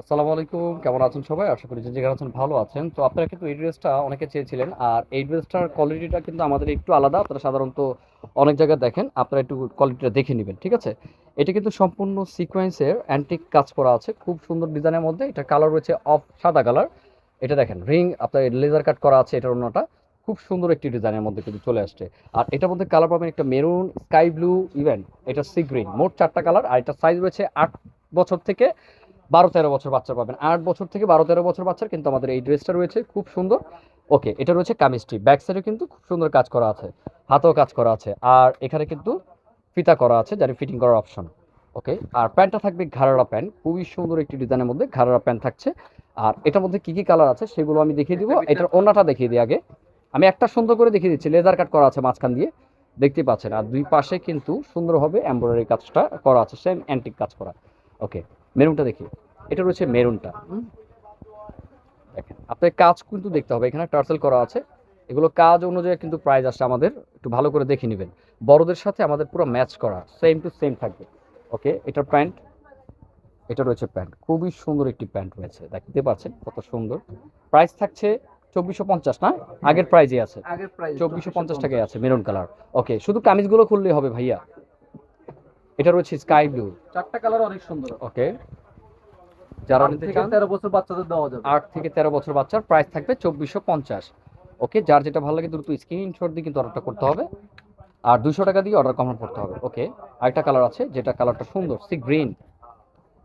আসসালামু আলাইকুম। কেমন আছেন সবাই? আশা করি যে যেখানে আছেন ভালো আছেন। তো আপনারা কিন্তু এই ড্রেসটা অনেকে চেয়েছিলেন। আর এই ড্রেসটার কোয়ালিটিটা কিন্তু আমাদের একটু আলাদা। আপনারা সাধারণত অনেক জায়গায় দেখেন। আপনারা একটু কোয়ালিটিটা দেখে নেবেন, ঠিক আছে? এটা কিন্তু সম্পূর্ণ সিকোয়েন্সের অ্যান্টিক কাজ করা আছে। খুব সুন্দর ডিজাইনের মধ্যে। এটা কালার রয়েছে অফ সাদা কালার। এটা দেখেন, রিং, আপনার লেজার কাট করা আছে এটার অন্যটা খুব সুন্দর একটি ডিজাইনের মধ্যে কিন্তু চলে আসছে। আর এটার মধ্যে কালার পাবেন একটা মেরুন, স্কাই ব্লু, ইভেন এটা সি গ্রিন। মোট চারটা কালার। আর এটা সাইজ রয়েছে আট বছর থেকে বারো তেরো বছর বাচ্চা পাবেন। আট বছর থেকে বারো তেরো বছর বাচ্চার কিন্তু আমাদের এই ড্রেসটা রয়েছে খুব সুন্দর। ওকে এটা রয়েছে কামিস্ট্রি ব্যাক সাইডে কিন্তু খুব সুন্দর কাজ করা আছে হাতেও কাজ করা আছে। আর এখানে কিন্তু ফিতা করা আছে যার ফিটিং করার অপশন। ওকে আর প্যান্টটা থাকবে ঘাড়ারা প্যান্ট। খুবই সুন্দর একটি ডিজাইনের মধ্যে ঘাড়ারা প্যান্ট থাকছে। আর এটার মধ্যে কি কি কালার আছে সেগুলো আমি দেখিয়ে দিব। এটার অন্যটা দেখিয়ে দিই আগে। আমি একটা সুন্দর করে দেখিয়ে দিচ্ছি লেদার কাট করা আছে মাঝখান দিয়ে। দেখতে পাচ্ছেন আর দুই পাশে কিন্তু সুন্দরভাবে এমব্রয়ডারি কাজটা করা আছে সেম অ্যান্টিক কাজ করা। ওকে মেরুনটা দেখি এটা রয়েছে মেরুনটা। দেখেন আপনার কাজ কিন্তু দেখতে হবে। এখানে টার্সেল করা আছে। এগুলো কাজ অনুযায়ী কিন্তু প্রাইস আসছে আমাদের। একটু ভালো করে দেখে নেবেন। বড়দের সাথে আমাদের পুরো ম্যাচ করা সেম টু সেম থাকবে। ওকে এটার প্যান্ট এটা রয়েছে প্যান্ট। খুবই সুন্দর একটি প্যান্ট রয়েছে। দেখতে পাচ্ছেন কত সুন্দর। প্রাইস থাকছে চব্বিশশো পঞ্চাশ না? আগের প্রাইজে আছে। চব্বিশশো পঞ্চাশ টাকায় আছে মেরুন কালার। ওকে শুধু কামিজগুলো খুললেই হবে ভাইয়া। এটা রয়েছে স্কাই ব্লু চারটা কালার অনেক সুন্দর। ওকে যারা নিতে চান তেরো বছর বাচ্চাদের দেওয়া যাবে। আট থেকে তেরো বছর বাচ্চার প্রাইস থাকবে চব্বিশশো পঞ্চাশ। ওকে যার যেটা ভালো লাগে দ্রুত স্ক্রিনশট দিয়ে কিন্তু অর্ডারটা করতে হবে। আর দুশো টাকা দিয়ে অর্ডার কমপ্লিট করতে হবে। ওকে আরেকটা কালার আছে যেটা কালারটা সুন্দর সি গ্রিন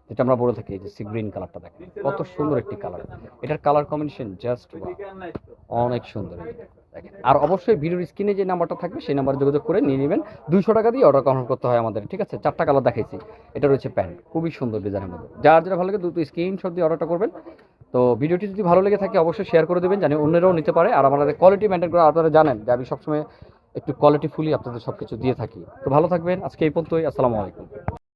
যেটা আমরা বলে থাকি এই যে সি গ্রিন কালারটা দেখেন। কত সুন্দর একটি কালার এটার কালার কম্বিনেশন জাস্ট অনেক সুন্দর। আর অবশ্যই ভিডিওর স্ক্রিনে যে নাম্বারটা থাকবে, সেই নাম্বারে যোগাযোগ করে নিয়ে নেবেন। দুইশো টাকা দিয়ে অর্ডার কনফার্ম করতে হয় আমাদের, ঠিক আছে? চারটা কালার দেখাইছি। এটা রয়েছে প্যান্ট খুবই সুন্দর ডিজাইনের মধ্যে। যার যেটা ভালো লাগে দ্রুত স্ক্রিনশট দিয়ে অর্ডারটা করবেন। তো ভিডিওটি যদি ভালো লেগে থাকে, অবশ্যই শেয়ার করে দেবেন, জানি অন্যরাও নিতে পারে। আর আমাদের কোয়ালিটি মেনটেন করে আপনারা জানেন যে আমি সবসময় একটু কোয়ালিটি ফুলি আপনাদের সব কিছু দিয়ে থাকি। তো ভালো থাকবেন, আজকে এই পর্যন্তই, আসসালামু আলাইকুম।